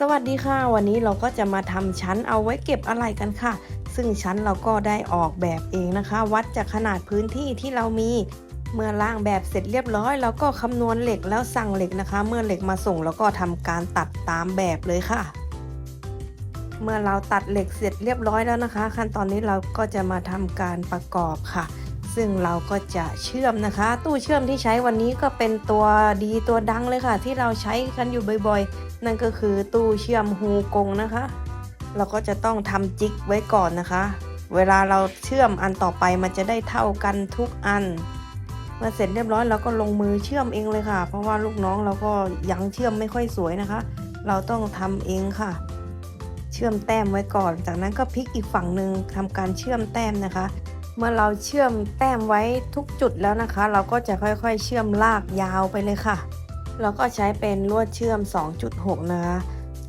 สวัสดีค่ะ วันนี้เราก็จะมาทำชั้นเอาไว้เก็บอะไรกันค่ะ ซึ่งชั้นเราก็ได้ออกแบบเองนะคะ วัดจากขนาดพื้นที่ที่เรามี เมื่อล่างแบบเสร็จเรียบร้อยเราก็คำนวณเหล็กแล้วสั่งเหล็กนะคะ เมื่อเหล็กมาส่งเราก็ทำการตัดตามแบบเลยค่ะ เมื่อเราตัดเหล็กเสร็จเรียบร้อยแล้วนะคะ ขั้นตอนนี้เราก็จะมาทำการประกอบค่ะ ซึ่งเราก็จะเชื่อมนะคะ ตู้เชื่อมที่ใช้วันนี้ก็เป็นตัวดีตัวดังเลยค่ะ ที่เราใช้กันอยู่บ่อยๆ นั่นก็คือตู้เชื่อมฮูกงนะคะ เราก็จะต้องทำจิกไว้ก่อนนะคะ เวลาเราเชื่อมอันต่อไปมันจะได้เท่ากันทุกอันเมื่อเสร็จเรียบร้อยเราก็ลงมือเชื่อมเองเลยค่ะ เพราะว่าลูกน้องเราก็ยังเชื่อมไม่ค่อยสวยนะคะ เราต้องทำเองค่ะ เชื่อมแต้มไว้ก่อน จากนั้นก็พลิกอีกฝั่งหนึ่งทำการเชื่อมแต้มนะคะ เมื่อเราเชื่อมแต้มไว้ทุกจุดแล้วนะคะ เราก็จะค่อยๆ เชื่อมลากยาวไปเลยค่ะ เราก็ใช้เป็นลวดเชื่อม 2.6 นะคะ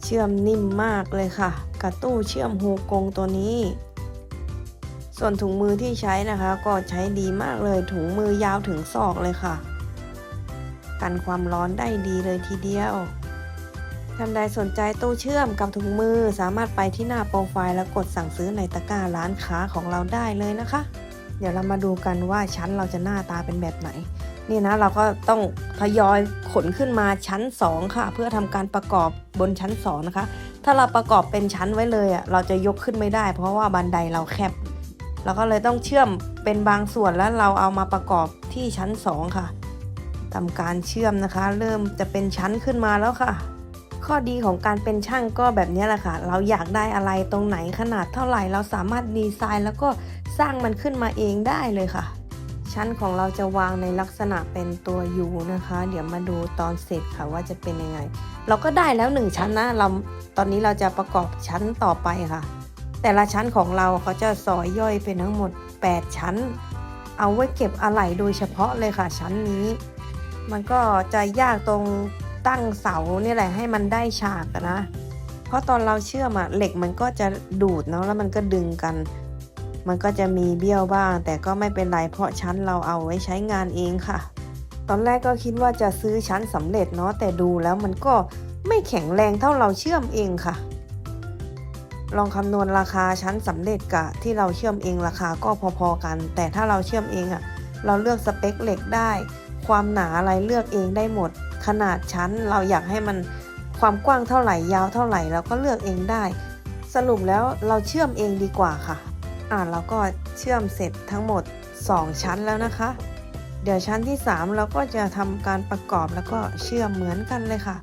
เชื่อมนิ่มมากเลยค่ะ กระตู้เชื่อมฮูกงตัวนี้ ส่วนถุงมือที่ใช้นะคะ ก็ใช้ดีมากเลยถุงมือยาวถึงศอกเลยค่ะ กันความร้อนได้ดีเลยทีเดียว ท่านใดสนใจตู้เชื่อมกับถุงมือ สามารถไปที่หน้าโปรไฟล์แล้วกดสั่งซื้อในตะกร้าร้านค้าของเราได้เลยนะคะ เดี๋ยวเรามาดูกันว่าชั้นเราจะหน้าตาเป็นแบบไหน นี่นะเราก็ต้องทยอยขนขึ้นมาชั้น 2 ค่ะ เพื่อทำการประกอบบนชั้น 2 นะคะ ถ้าเราประกอบเป็นชั้นไว้เลยอะเราจะยกขึ้นไม่ได้ เพราะว่าบันไดเราแคบเราก็เลยต้องเชื่อมเป็นบางส่วนแล้วเราเอามาประกอบที่ชั้น 2 ค่ะทำการเชื่อมนะคะ เริ่มจะเป็นชั้นขึ้นมาแล้วค่ะ ข้อดีของการเป็นช่างก็แบบนี้แหละค่ะ เราอยากได้อะไรตรงไหนขนาดเท่าไหร่ เราสามารถดีไซน์แล้วก็สร้างมันขึ้นมาเองได้เลยค่ะ ชั้นของเราจะวางในลักษณะเป็นตัว U นะคะ เดี๋ยวมาดูตอนเสร็จค่ะว่าจะเป็นยังไง เราก็ได้แล้ว1ชั้นนะเราตอนนี้เราจะประกอบชั้นต่อไปค่ะ แต่ละชั้นของเราเขาจะซอยย่อยเป็นทั้งหมด 8 ชั้น เอาไว้เก็บอะไหล่โดยเฉพาะเลยค่ะ ชั้นนี้ มันก็จะยากตรง ตั้งเสาเนี่ยแหละให้มันได้ฉากนะ เพราะตอนเราเชื่อมอะเหล็กมันก็จะดูดเนาะแล้วมันก็ดึงกัน มันก็จะมีเบี้ยวบ้าง แต่ก็ไม่เป็นไรเพราะชั้นเราเอาไว้ใช้งานเองค่ะ ตอนแรกก็คิดว่าจะซื้อชั้นสำเร็จเนาะแต่ดูแล้วมันก็ไม่แข็งแรงเท่าเราเชื่อมเองค่ะ ลองคำนวณราคาชั้นสำเร็จกับที่เราเชื่อมเองราคาก็พอๆกัน แต่ถ้าเราเชื่อมเองอะเราเลือกสเปคเหล็กได้ ความหนาอะไรเลือกเองได้หมด ขนาดชั้นเราอยากให้มันความกว้างเท่าไหร่ยาวเท่าไหร่เราก็เลือกเองได้ สรุปแล้วเราเชื่อมเองดีกว่าค่ะ อ่าเราก็เชื่อมเสร็จทั้งหมด 2 ชั้นแล้วนะคะ เดี๋ยวชั้นที่ 3 เราก็จะทำการประกอบแล้วก็เชื่อมเหมือนกันเลยค่ะ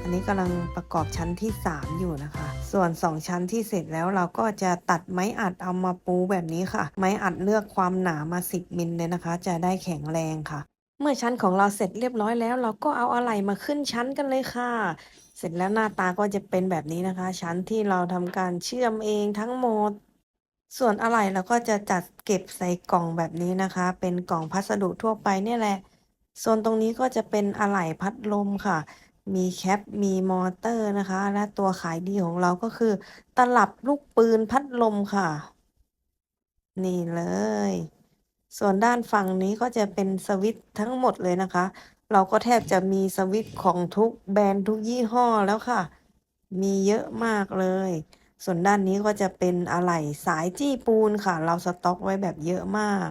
อันนี้กำลังประกอบชั้นที่ 3 อยู่นะคะ ส่วน 2 ชั้นที่เสร็จแล้วเราก็จะตัดไม้อัดเอามาปูแบบนี้ค่ะ ไม้อัดเลือกความหนามา 10มิลเลยนะคะ จะได้แข็งแรงค่ะ เมื่อชั้นของเราเสร็จเรียบร้อยแล้ว เราก็เอาอะไหล่มาขึ้นชั้นกันเลยค่ะ เสร็จแล้วหน้าตาก็จะเป็นแบบนี้นะคะ ชั้นที่เราทำการเชื่อมเองทั้งหมด ส่วนอะไหล่เราก็จะจัดเก็บใส่กล่องแบบนี้นะคะ เป็นกล่องพัสดุทั่วไปเนี่ยแหละโซนตรงนี้ก็จะเป็นอะไหล่พัดลมค่ะ มีแคป มีมอเตอร์นะคะ และตัวขายดีของเราก็คือ ตลับลูกปืนพัดลมค่ะ นี่เลย ส่วนด้านฝั่งนี้ก็จะเป็นสวิตทั้งหมดเลยนะคะ เราก็แทบจะมีสวิตของทุกแบรนด์ทุกยี่ห้อแล้วค่ะ มีเยอะมากเลย ส่วนด้านนี้ก็จะเป็นอะไหล่สายจี้ปูนค่ะ เราสต็อกไว้แบบเยอะมาก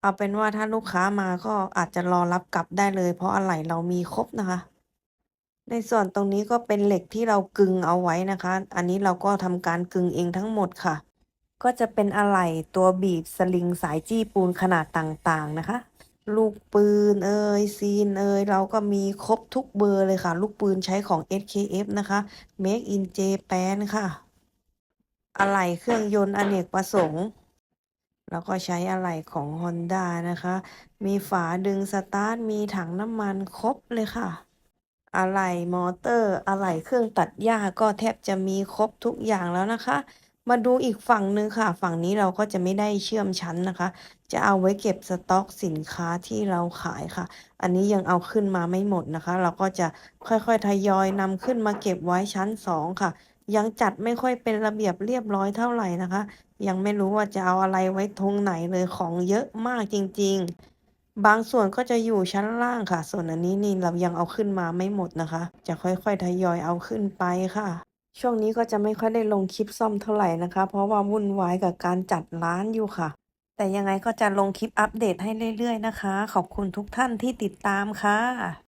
เอาเป็นว่าถ้าลูกค้ามาก็อาจจะรอรับกลับได้เลย เพราะอะไหล่เรามีครบนะคะ ในส่วนตรงนี้ก็เป็นเหล็กที่เรากึงเอาไว้นะคะ อันนี้เราก็ทำการกึงเองทั้งหมดค่ะ ก็จะเป็นอะไหล่ตัวบีบสลิงสายจี้ปูนขนาดต่างๆนะคะ ลูกปืนเอ่ยซีนเอ่ยเราก็มีครบทุกเบอร์เลยค่ะ ลูกปืนใช้ของ SKF นะคะ Make in Japan ค่ะ อะไหล่เครื่องยนต์อเนกประสงค์ แล้วก็ใช้อะไหล่ของ Honda นะคะ มีฝาดึงสตาร์ท มีถังน้ำมันครบเลยค่ะอะไหล่มอเตอร์อะไหล่เครื่องตัดหญ้าก็แทบจะมีครบทุกอย่างแล้วนะคะ มาดูอีกฝั่งหนึ่งค่ะ ฝั่งนี้เราก็จะไม่ได้เชื่อมชั้นนะคะ จะเอาไว้เก็บสต็อกสินค้าที่เราขายค่ะ อันนี้ยังเอาขึ้นมาไม่หมดนะคะ เราก็จะค่อยๆทยอยนำขึ้นมาเก็บไว้ชั้น 2 ค่ะ ยังจัดไม่ค่อยเป็นระเบียบเรียบร้อยเท่าไหร่นะคะ ยังไม่รู้ว่าจะเอาอะไรไว้ตรงไหนเลยของเยอะมากจริง ๆ บางส่วนก็จะอยู่ชั้นล่างค่ะ ส่วนอันนี้นี่เรายังเอาขึ้นมาไม่หมดนะคะ จะค่อยๆทยอยเอาขึ้นไปค่ะ ช่วงนี้ก็จะไม่ค่อยได้ลงคลิปซ่อมเท่าไหร่นะคะ เพราะว่าวุ่นวายกับการจัดร้านอยู่ค่ะ แต่ยังไงก็จะลงคลิปอัปเดตให้เรื่อยๆนะคะ ขอบคุณทุกท่านที่ติดตามค่ะ